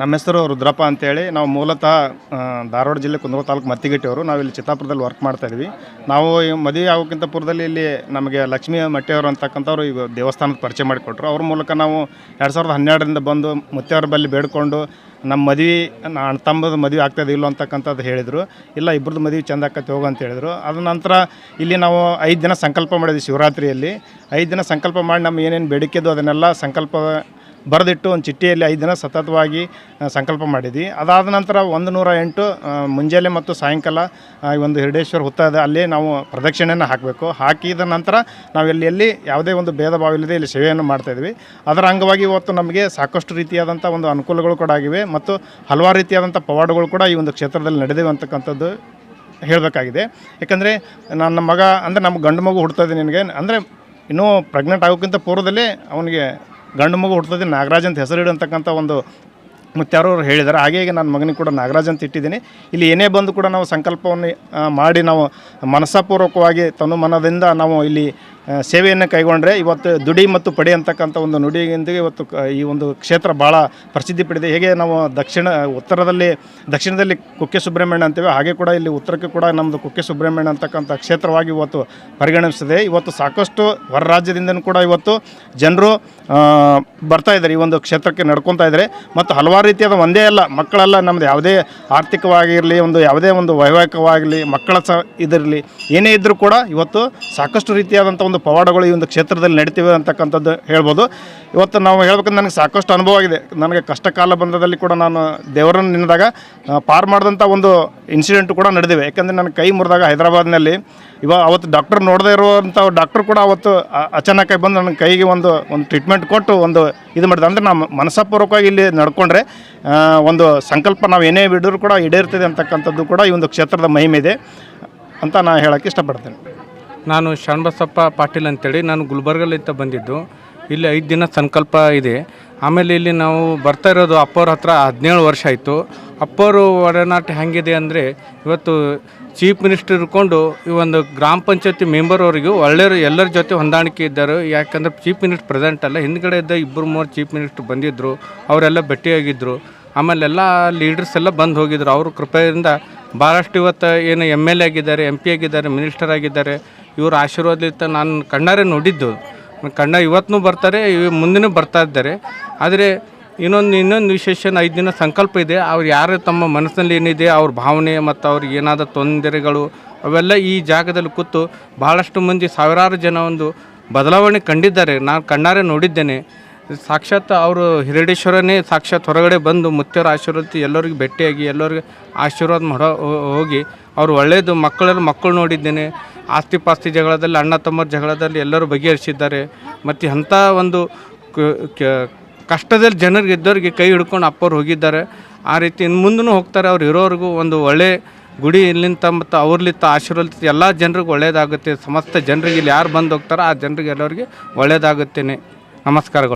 ನಮ್ಮ ಹೆಸರು ರುದ್ರಪ್ಪ ಅಂತೇಳಿ. ನಾವು ಮೂಲತಃ ಧಾರವಾಡ ಜಿಲ್ಲೆ ಕುಂದಗೋಳ ತಾಲೂಕು ಮತ್ತಿಗೆಟ್ಟಿಯವರು. ನಾವು ಇಲ್ಲಿ ಚಿತ್ತಾಪುರದಲ್ಲಿ ವರ್ಕ್ ಮಾಡ್ತಾ ಇದ್ವಿ. ನಾವು ಮದುವೆ ಆಗೋಕ್ಕಿಂತ ಪೂರ್ವದಲ್ಲಿ ಇಲ್ಲಿ ನಮಗೆ ಲಕ್ಷ್ಮೀ ಮಟ್ಟೆಯವರು ಅಂತಕ್ಕಂಥವ್ರು ಈಗ ದೇವಸ್ಥಾನದ ಪರಿಚಯ ಮಾಡಿಕೊಟ್ರು. ಅವ್ರ ಮೂಲಕ ನಾವು ಎರಡು ಸಾವಿರದ ಹನ್ನೆರಡರಿಂದ ಬಂದು ಮುತ್ತೆಯವ್ರ ಬಳಿ ಬೇಡಿಕೊಂಡು ನಮ್ಮ ಮದುವೆ ಅಣ್ಣ ತಮ್ಮದು ಮದುವೆ ಆಗ್ತದೆ ಇಲ್ಲ ಅಂತಕ್ಕಂಥದ್ದು ಹೇಳಿದರು. ಇಲ್ಲ ಇಬ್ಬರದ್ದು ಮದುವೆ ಚಂದ ಆಕತಿ ಹೋಗು ಅಂತ ಹೇಳಿದರು. ಅದ ನಂತರ ಇಲ್ಲಿ ನಾವು ಐದು ದಿನ ಸಂಕಲ್ಪ ಮಾಡಿದ್ವಿ ಶಿವರಾತ್ರಿಯಲ್ಲಿ. ಐದು ದಿನ ಸಂಕಲ್ಪ ಮಾಡಿ ನಮ್ಮ ಏನೇನು ಬೇಡಿಕೆದು ಅದನ್ನೆಲ್ಲ ಸಂಕಲ್ಪ ಬರೆದಿಟ್ಟು ಒಂದು ಚಿಟ್ಟಿಯಲ್ಲಿ ಐದು ದಿನ ಸತತವಾಗಿ ಸಂಕಲ್ಪ ಮಾಡಿದ್ವಿ. ಅದಾದ ನಂತರ ಒಂದು ನೂರ ಎಂಟು ಮುಂಜಾನೆ ಮತ್ತು ಸಾಯಂಕಾಲ ಈ ಒಂದು ಹಿರಡೇಶ್ವರ ಹುತ್ತ ಇದೆ ಅಲ್ಲಿ ನಾವು ಪ್ರದಕ್ಷಿಣೆಯನ್ನು ಹಾಕಬೇಕು. ಹಾಕಿದ ನಂತರ ನಾವು ಇಲ್ಲಿ ಎಲ್ಲಿ ಯಾವುದೇ ಒಂದು ಭೇದ ಭಾವ ಇಲ್ಲದೆ ಇಲ್ಲಿ ಸೇವೆಯನ್ನು ಮಾಡ್ತಾಯಿದ್ವಿ ಅದರ ಅಂಗವಾಗಿ ಇವತ್ತು ನಮಗೆ ಸಾಕಷ್ಟು ರೀತಿಯಾದಂಥ ಒಂದು ಅನುಕೂಲಗಳು ಕೂಡ ಆಗಿವೆ ಮತ್ತು ಹಲವಾರು ರೀತಿಯಾದಂಥ ಪವಾಡಗಳು ಕೂಡ ಈ ಒಂದು ಕ್ಷೇತ್ರದಲ್ಲಿ ನಡೆದಿವೆ ಅಂತಕ್ಕಂಥದ್ದು ಹೇಳಬೇಕಾಗಿದೆ. ಯಾಕಂದರೆ ನನ್ನ ಮಗ, ಅಂದರೆ ನಮ್ಮ ಗಂಡು ಮಗು ಹುಡ್ತದೆ ನಿನಗೆ. ಅಂದರೆ ಇನ್ನೂ ಪ್ರೆಗ್ನೆಂಟ್ ಆಗೋಕ್ಕಿಂತ ಪೂರ್ವದಲ್ಲೇ ಅವನಿಗೆ ಗಂಡು ಮಗು ಹುಡ್ತದೆ ನಾಗರಾಜ್ ಅಂತ ಹೆಸರು ಇಡಂತಕ್ಕಂಥ ಒಂದು ಅವ್ರು ಹೇಳಿದ್ದಾರೆ. ಹಾಗೆ ಈಗ ನನ್ನ ಮಗನಿಗೆ ಕೂಡ ನಾಗರಾಜ್ ಅಂತ ಇಟ್ಟಿದ್ದೀನಿ. ಇಲ್ಲಿ ಏನೇ ಬಂದು ಕೂಡ ನಾವು ಸಂಕಲ್ಪವನ್ನು ಮಾಡಿ ನಾವು ಮನಸ್ಸಪೂರ್ವಕವಾಗಿ ತನು ಮನದಿಂದ ನಾವು ಇಲ್ಲಿ ಸೇವೆಯನ್ನು ಕೈಗೊಂಡ್ರೆ ಇವತ್ತು ದುಡಿ ಮತ್ತು ಪಡಿ ಅಂತಕ್ಕಂಥ ಒಂದು ನುಡಿಯೊಂದಿಗೆ ಇವತ್ತು ಈ ಒಂದು ಕ್ಷೇತ್ರ ಭಾಳ ಪ್ರಸಿದ್ಧಿ ಪಡೆದಿದೆ. ಹೇಗೆ ನಾವು ದಕ್ಷಿಣ, ಉತ್ತರದಲ್ಲಿ, ದಕ್ಷಿಣದಲ್ಲಿ ಕುಕ್ಕೆ ಸುಬ್ರಹ್ಮಣ್ಯ ಅಂತೇವೆ, ಹಾಗೆ ಕೂಡ ಇಲ್ಲಿ ಉತ್ತರಕ್ಕೆ ಕೂಡ ನಮ್ಮದು ಕುಕ್ಕೆ ಸುಬ್ರಹ್ಮಣ್ಯ ಅಂತಕ್ಕಂಥ ಕ್ಷೇತ್ರವಾಗಿ ಇವತ್ತು ಪರಿಗಣಿಸಿದೆ ಇವತ್ತು ಸಾಕಷ್ಟು ಹೊರ ರಾಜ್ಯದಿಂದನೂ ಕೂಡ ಇವತ್ತು ಜನರು ಬರ್ತಾ ಇದ್ದಾರೆ. ಈ ಒಂದು ಕ್ಷೇತ್ರಕ್ಕೆ ನಡ್ಕೊತಾ ಇದ್ದಾರೆ. ಮತ್ತು ಹಲವಾರು ರೀತಿಯಾದ ಒಂದೇ ಅಲ್ಲ, ಮಕ್ಕಳೆಲ್ಲ ನಮ್ಮದು ಯಾವುದೇ ಆರ್ಥಿಕವಾಗಿರಲಿ, ಒಂದು ಯಾವುದೇ ಒಂದು ವೈವಾಹಿಕವಾಗಲಿ ಮಕ್ಕಳ ಸಹ ಇದಿರಲಿ, ಏನೇ ಇದ್ದರೂ ಕೂಡ ಇವತ್ತು ಸಾಕಷ್ಟು ರೀತಿಯಾದಂಥ ಒಂದು ಪವಾಡಗಳು ಈ ಒಂದು ಕ್ಷೇತ್ರದಲ್ಲಿ ನಡೀತೀವಿ ಅಂತಕ್ಕಂಥದ್ದು ಹೇಳ್ಬೋದು. ಇವತ್ತು ನಾವು ಹೇಳ್ಬೇಕಂದ್ರೆ ನನಗೆ ಸಾಕಷ್ಟು ಅನುಭವ ಆಗಿದೆ. ನನಗೆ ಕಷ್ಟ ಕಾಲ ಬಂದದಲ್ಲಿ ಕೂಡ ನಾನು ದೇವರನ್ನು ನಿನ್ನದಾಗ ಆ, ಪಾರ್ ಮಾಡಿದಂಥ ಒಂದು ಇನ್ಸಿಡೆಂಟ್ ಕೂಡ ನಡೆದಿವೆ. ಯಾಕಂದರೆ ನನ್ನ ಕೈ ಮುರಿದಾಗ ಹೈದರಾಬಾದ್ನಲ್ಲಿ ಇವಾಗ ಅವತ್ತು ಡಾಕ್ಟರ್ ನೋಡದೇ ಇರುವಂಥ ಡಾಕ್ಟರ್ ಕೂಡ ಅವತ್ತು ಅಚಾನಕ್ಕಾಗಿ ಬಂದು ನನ್ನ ಕೈಗೆ ಒಂದು ಒಂದು ಟ್ರೀಟ್ಮೆಂಟ್ ಕೊಟ್ಟು ಒಂದು ಇದು ಮಾಡಿದೆ. ಅಂದರೆ ನಾವು ಮನಸ್ಸಪೂರ್ವಕವಾಗಿ ಇಲ್ಲಿ ನಡ್ಕೊಂಡ್ರೆ ಒಂದು ಸಂಕಲ್ಪ ನಾವು ಏನೇ ಬಿಡೋರು ಕೂಡ ಈಡೇರ್ತದೆ ಅಂತಕ್ಕಂಥದ್ದು ಕೂಡ ಈ ಒಂದು ಕ್ಷೇತ್ರದ ಮಹಿಮೆ ಇದೆ ಅಂತ ನಾನು ಹೇಳೋಕ್ಕೆ ಇಷ್ಟಪಡ್ತೇನೆ. ನಾನು ಶಾಣಬಸಪ್ಪ ಪಾಟೀಲ್ ಅಂತೇಳಿ ನಾನು ಗುಲ್ಬರ್ಗಲ್ಲಿಂದ ಬಂದಿದ್ದು. ಇಲ್ಲಿ ಐದು ದಿನ ಸಂಕಲ್ಪ ಇದೆ. ಆಮೇಲೆ ಇಲ್ಲಿ ನಾವು ಬರ್ತಾ ಇರೋದು ಅಪ್ಪವ್ರ ಹತ್ರ ಹದಿನೇಳು ವರ್ಷ ಆಯಿತು. ಅಪ್ಪವರು ಒಡನಾಟ ಹೆಂಗಿದೆ ಅಂದರೆ ಇವತ್ತು ಚೀಫ್ ಮಿನಿಸ್ಟರ್ ಇರ್ಕೊಂಡು ಈ ಒಂದು ಗ್ರಾಮ ಪಂಚಾಯತಿ ಮೆಂಬರ್ ಅವರಿಗೂ ಒಳ್ಳೆಯವರು ಎಲ್ಲರ ಜೊತೆ ಹೊಂದಾಣಿಕೆ ಇದ್ದರು. ಯಾಕಂದ್ರೆ ಚೀಫ್ ಮಿನಿಸ್ಟರ್ ಪ್ರೆಸೆಂಟ್ ಅಲ್ಲ ಹಿಂದ್ಗಡೆ ಇದ್ದ ಇಬ್ಬರು ಮೂರು ಚೀಫ್ ಮಿನಿಸ್ಟರ್ ಬಂದಿದ್ದರು ಅವರೆಲ್ಲ ಭೇಟಿಯಾಗಿದ್ದರು ಆಮೇಲೆ ಎಲ್ಲ ಲೀಡರ್ಸ್ ಎಲ್ಲ ಬಂದು ಹೋಗಿದ್ರು. ಅವರು ಕೃಪೆಯಿಂದ ಭಾಳಷ್ಟು ಇವತ್ತು ಏನು ಎಂ ಎಲ್ ಎ ಆಗಿದ್ದಾರೆ ಎಂ ಪಿ ಆಗಿದ್ದಾರೆ ಮಿನಿಸ್ಟರ್ ಆಗಿದ್ದಾರೆ. ಇವ್ರ ಆಶೀರ್ವಾದಲಿಂದ ನಾನು ಕಣ್ಣಾರೆ ನೋಡಿದ್ದು. ಕಣ್ಣ ಇವತ್ತೂ ಬರ್ತಾರೆ, ಇವ್ ಮುಂದಿನೂ ಬರ್ತಾ ಇದ್ದಾರೆ. ಆದರೆ ಇನ್ನೊಂದು ಇನ್ನೊಂದು ವಿಶೇಷ ಐದು ದಿನ ಸಂಕಲ್ಪ ಇದೆ. ಅವ್ರು ಯಾರು ತಮ್ಮ ಮನಸ್ಸಿನಲ್ಲಿ ಏನಿದೆ, ಅವ್ರ ಭಾವನೆ ಮತ್ತು ಅವ್ರಿಗೆ ಏನಾದ ತೊಂದರೆಗಳು, ಅವೆಲ್ಲ ಈ ಜಾಗದಲ್ಲಿ ಕೂತು ಭಾಳಷ್ಟು ಮಂದಿ ಸಾವಿರಾರು ಜನ ಒಂದು ಬದಲಾವಣೆ ಕಂಡಿದ್ದಾರೆ. ನಾನು ಕಣ್ಣಾರೆ ನೋಡಿದ್ದೇನೆ. ಸಾಕ್ಷಾತ್ ಅವರು ಹಿರಡೇಶ್ವರನೇ ಸಾಕ್ಷಾತ್ ಹೊರಗಡೆ ಬಂದು ಮುತ್ಯರ ಆಶೀರ್ವಾದ ಎಲ್ಲರಿಗೂ ಭೇಟಿಯಾಗಿ ಎಲ್ಲರಿಗೆ ಆಶೀರ್ವಾದ ಮಾಡೋ ಹೋಗಿ ಅವರು ಒಳ್ಳೆಯದು ಮಕ್ಕಳಲ್ಲಿ ಮಕ್ಕಳು ನೋಡಿದ್ದೇನೆ. ಆಸ್ತಿ ಪಾಸ್ತಿ ಜಗಳದಲ್ಲಿ ಅಣ್ಣ ತಮ್ಮರ ಜಗಳದಲ್ಲಿ ಎಲ್ಲರೂ ಬಗೆಹರಿಸಿದ್ದಾರೆ. ಮತ್ತು ಅಂಥ ಒಂದು ಕಷ್ಟದಲ್ಲಿ ಜನರಿಗೆ ಇದ್ದವ್ರಿಗೆ ಕೈ ಹಿಡ್ಕೊಂಡು ಅಪ್ಪವ್ರು ಹೋಗಿದ್ದಾರೆ. ಆ ರೀತಿ ಇನ್ನು ಮುಂದೂ ಹೋಗ್ತಾರೆ. ಅವ್ರು ಇರೋರಿಗೂ ಒಂದು ಒಳ್ಳೆ ಗುಡಿ ಇಲ್ಲಿಂದ ಮತ್ತು ಅವ್ರಲಿಂದ ಆಶೀರ್ವಾದ ಎಲ್ಲ ಜನರಿಗೆ ಒಳ್ಳೆಯದಾಗುತ್ತೆ ಸಮಸ್ತ ಜನರಿಗೆ ಇಲ್ಲಿ ಯಾರು ಬಂದು ಹೋಗ್ತಾರೋ ಆ ಜನರಿಗೆ ಎಲ್ಲರಿಗೆ ಒಳ್ಳೆಯದಾಗುತ್ತೇನೆ ನಮಸ್ಕಾರಗಳು.